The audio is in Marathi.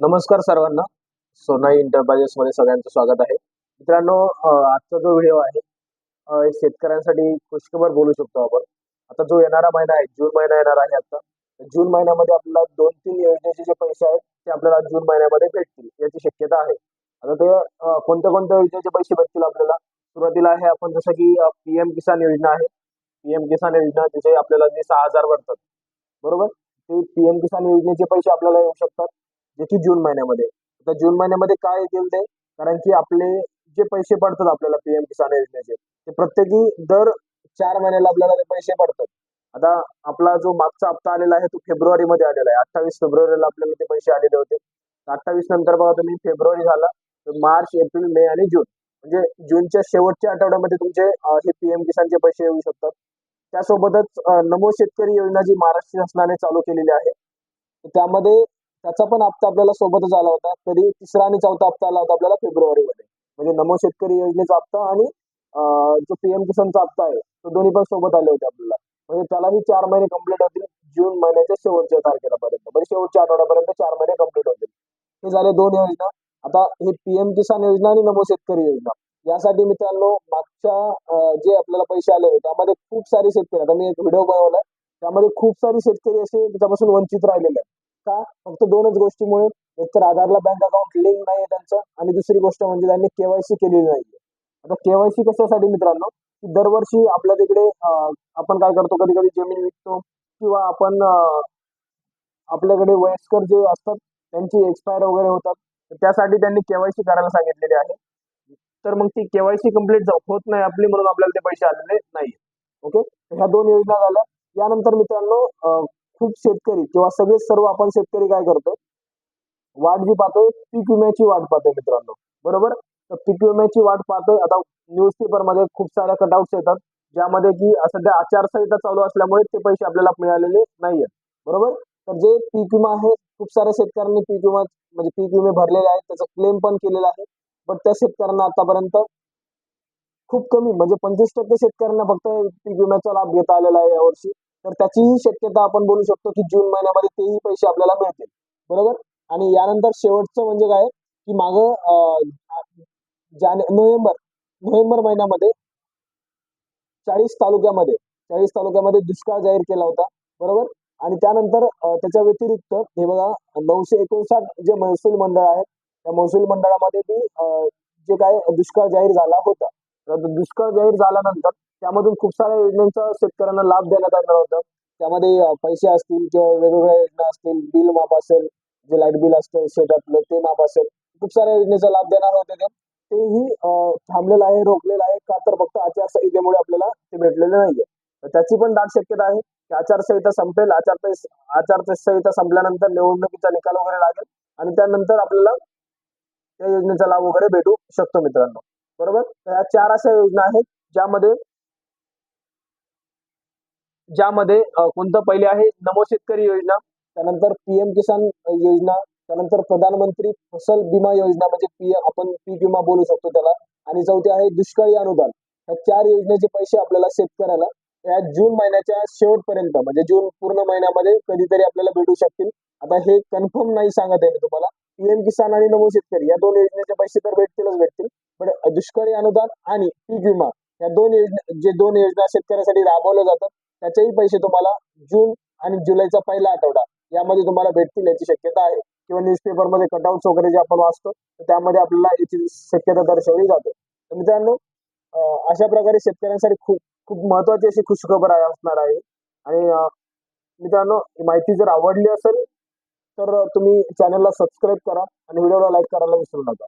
नमस्कार सर्वांना. सोनाई इंटरप्राइजेस मध्ये सगळ्यांचं स्वागत आहे. मित्रांनो आजचा जो व्हिडिओ आहे शेतकऱ्यांसाठी खुशखबर बोलू शकतो आपण. आता जो येणारा महिना आहे जून महिना येणार आहे आता. जून महिन्यामध्ये आपल्याला दोन तीन योजनेचे जे पैसे आहेत ते आपल्याला जून महिन्यामध्ये भेटतील याची शक्यता आहे. आता ते कोणत्या कोणत्या योजनेचे पैसे भेटतील आपल्याला? सुरुवातीला आहे आपण जसं की पीएम किसान योजना आहे. पीएम किसान योजना तिथे आपल्याला जे सहा हजार भरतात. बरोबर? ते पीएम किसान योजनेचे पैसे आपल्याला येऊ शकतात. जे की जून महिन्यामध्ये. आता जून महिन्यामध्ये काय येतील ते? कारण की आपले जे पैसे पडतात आपल्याला पीएम किसान योजनेचे ते प्रत्येकी दर चार महिन्याला आपल्याला ते पैसे पडतात. आता आपला जो मागचा हप्ता आलेला आहे तो फेब्रुवारी मध्ये आलेला आहे. अठ्ठावीस फेब्रुवारीला आपल्याला ते पैसे आलेले होते. अठ्ठावीस नंतर बघा तुम्ही फेब्रुवारी झाला तर मार्च एप्रिल मे आणि जून. म्हणजे जूनच्या शेवटच्या आठवड्यामध्ये तुमचे हे पीएम किसानचे पैसे येऊ शकतात. त्यासोबतच नमो शेतकरी योजना जी महाराष्ट्र शासनाने चालू केलेली आहे त्यामध्ये त्याचा पण हप्ता आपल्याला सोबतच आला होता. तरी तिसरा आणि चौथा हप्ता आला होता आपल्याला फेब्रुवारीमध्ये. म्हणजे नमो शेतकरी योजनेचा हप्ता आणि जो पीएम किसानचा हप्ता आहे तो दोन्ही पण सोबत आले होते आपल्याला. म्हणजे त्यालाही चार महिने कंप्लीट होतील. जून महिन्याच्या शेवटच्या तारखेला पर्यंत म्हणजे शेवटच्या आठवड्यापर्यंत चार महिने कंप्लीट होतील. हे झाले दोन योजना. आता हे पीएम किसान योजना आणि नमो शेतकरी योजना. यासाठी मित्रांनो मागच्या जे आपल्याला पैसे आले होते त्यामध्ये खूप सारे शेतकरी आता मी एक व्हिडिओ बनवलाय. त्यामध्ये खूप सारे शेतकरी असे त्याच्यापासून वंचित राहिलेले आहेत. का? फक्त दोनच गोष्टीमुळे एक तर आधारला बँक अकाउंट लिंक नाही आहे त्यांचं आणि दुसरी गोष्ट म्हणजे त्यांनी केवायसी केलेली नाहीये. आता केवायसी कशासाठी मित्रांनो? की दरवर्षी आपल्या तिकडे आपण काय करतो? कधी कधी जमीन विकतो किंवा आपण आपल्याकडे वयस्कर जे असतात त्यांची एक्सपायर वगैरे होतात. त्यासाठी त्यांनी केवायसी करायला सांगितलेली आहे. तर मग ती केवायसी कंप्लीट होत नाही आपली म्हणून आपल्याला ते पैसे आलेले नाही ओके? ह्या दोन योजना झाल्या. यानंतर मित्रांनो खूप शेतकरी किंवा सगळे सर्व आपण शेतकरी काय करतोय? वाट जी पाहतोय पीक विम्याची वाट पाहतोय मित्रांनो. बरोबर? तर पीक विम्याची वाट पाहतोय. आता न्यूजपेपरमध्ये खूप साऱ्या कटआउट्स येतात ज्यामध्ये की सध्या आचारसंहिता चालू असल्यामुळे ते पैसे आपल्याला मिळालेले नाहीयेत. बरोबर? तर जे पीक विमा आहे खूप साऱ्या शेतकऱ्यांनी पीक विमा म्हणजे पीक विमे भरलेले आहेत त्याचा क्लेम पण केलेला आहे. पण त्या शेतकऱ्यांना आतापर्यंत खूप कमी म्हणजे पंचवीस टक्के शेतकऱ्यांना फक्त पीक विम्याचा लाभ घेता आलेला आहे यावर्षी. तर त्याचीही शक्यता आपण बोलू शकतो की जून महिन्यामध्ये तेही पैसे आपल्याला मिळतील. बरोबर? आणि यानंतर शेवटचं म्हणजे काय की माग जाने नोव्हेंबर नोव्हेंबर महिन्यामध्ये चाळीस तालुक्यामध्ये चाळीस तालुक्यामध्ये दुष्काळ जाहीर केला होता. बरोबर? आणि त्यानंतर त्याच्या व्यतिरिक्त हे बघा नऊशे एकोणसाठ जे महसूल मंडळ आहेत त्या महसूल मंडळामध्ये बी अं, जे काय दुष्काळ जाहीर झाला होता. तर दुष्काळ जाहीर झाल्यानंतर त्यामधून खूप साऱ्या योजनांचा शेतकऱ्यांना लाभ देण्यात आला होता. त्यामध्ये पैसे असतील किंवा वेगवेगळ्या योजना असतील बिल माफ असेल जे लाइट बिल असतं शेतातलं ते माफ असेल खूप साऱ्या योजनेचा लाभ देणार होते ते. तेही थांबलेलं आहे रोखलेलं आहे का तर फक्त आचारसंहितेमुळे आपल्याला ते भेटलेलं नाहीये. तर त्याची पण दाट शक्यता आहे की आचारसंहिता संपेल आचार आचारसंहिता संपल्यानंतर निवडणुकीचा निकाल वगैरे लागेल आणि त्यानंतर आपल्याला त्या योजनेचा लाभ वगैरे भेटू शकतो मित्रांनो. बरोबर? तर या चार अशा योजना आहेत ज्यामध्ये ज्यामध्ये कोणतं पहिले आहे नमो शेतकरी योजना त्यानंतर पीएम किसान योजना त्यानंतर प्रधानमंत्री फसल विमा योजना म्हणजे पी आपण पीक विमा बोलू शकतो त्याला आणि चौथे आहे दुष्काळी अनुदान. या चार योजनेचे पैसे आपल्याला शेतकऱ्याला या जून महिन्याच्या शेवटपर्यंत म्हणजे जून पूर्ण महिन्यामध्ये कधीतरी आपल्याला भेटू शकतील. आता हे कन्फर्म नाही सांगत आहे मी तुम्हाला. पीएम किसान आणि नमो शेतकरी या दोन योजनेचे पैसे तर भेटतीलच भेटतील. पण दुष्काळी अनुदान आणि पीक विमा या दोन योजना जे दोन योजना शेतकऱ्यासाठी राबवल्या जातात त्याचेही पैसे तुम्हाला जून आणि जुलैचा पहिला आठवडा यामध्ये तुम्हाला भेटतील याची शक्यता आहे. किंवा न्यूजपेपरमध्ये कटआउट्स वगैरे जे आपण वाचतो तर त्यामध्ये आपल्याला याची शक्यता दर्शवली जाते. तर मित्रांनो अशा प्रकारे शेतकऱ्यांसाठी खूप खूप महत्वाची अशी खुशखबर आहे असणार आहे. आणि मित्रांनो ही माहिती जर आवडली असेल तर तुम्ही चॅनलला सबस्क्राईब करा आणि व्हिडिओला लाईक करायला विसरू नका.